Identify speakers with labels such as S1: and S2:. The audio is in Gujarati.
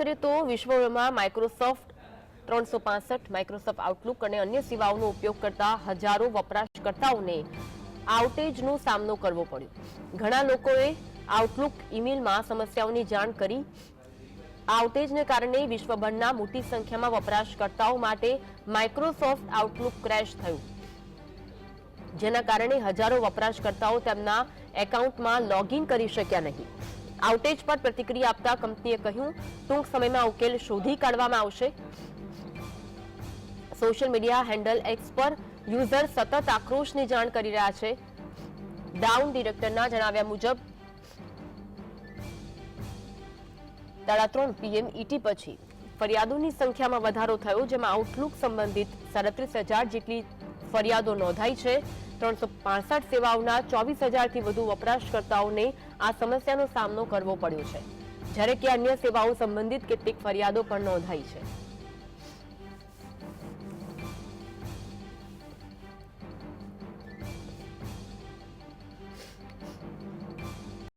S1: કરીએ તો વિશ્વમાં માઇક્રોસોફ્ટ ત્રણસો પાસઠ માઇક્રોસોફ્ટ આઉટલુક અને અન્ય સેવાઓનો ઉપયોગ કરતા હજારો વપરાશકર્તાઓને આઉટેજનો સામનો કરવો પડ્યો. ઘણા લોકોએ આઉટલુક ઈમેલમાં સમસ્યાઓની જાણ કરી. આઉટેજને કારણે વિશ્વભરના મોટી સંખ્યામાં વપરાશકર્તાઓ માટે માઇક્રોસોફ્ટ આઉટલુક ક્રેશ થયું. જેના કારણે હજારો વપરાશકર્તાઓ તેમના એકાઉન્ટમાં લોગિન કરી શક્યા નહીં. આઉટેજ પર પ્રતિક્રિયા આપતા કંપનીએ કહ્યું, ટૂંક સમયમાં ઉકેલ શોધી કાઢવામાં આવશે. સોશિયલ મીડિયા હેન્ડલ એક્સ પર યુઝર સતત આક્રોશની જાણ કરી રહ્યા છે. ડાઉન ડિરેક્ટરના જણાવ્યા મુજબ સાડા ત્રણ પીએમ ઈટી પછી ફરિયાદોની સંખ્યામાં વધારો થયો, જેમાં આઉટલુક સંબંધિત સાડત્રીસ હજાર જેટલી ફરિયાદો નોંધાઈ છે. ત્રણસો પાસઠ સેવાઓના ચોવીસ હજારથી વધુ વપરાશકર્તાઓને આ સમસ્યાનો સામનો કરવો પડ્યો છે. જ્યારે કે અન્ય સેવાઓ સંબંધિત કેટલીક ફરિયાદો પણ નોંધાઈ છે.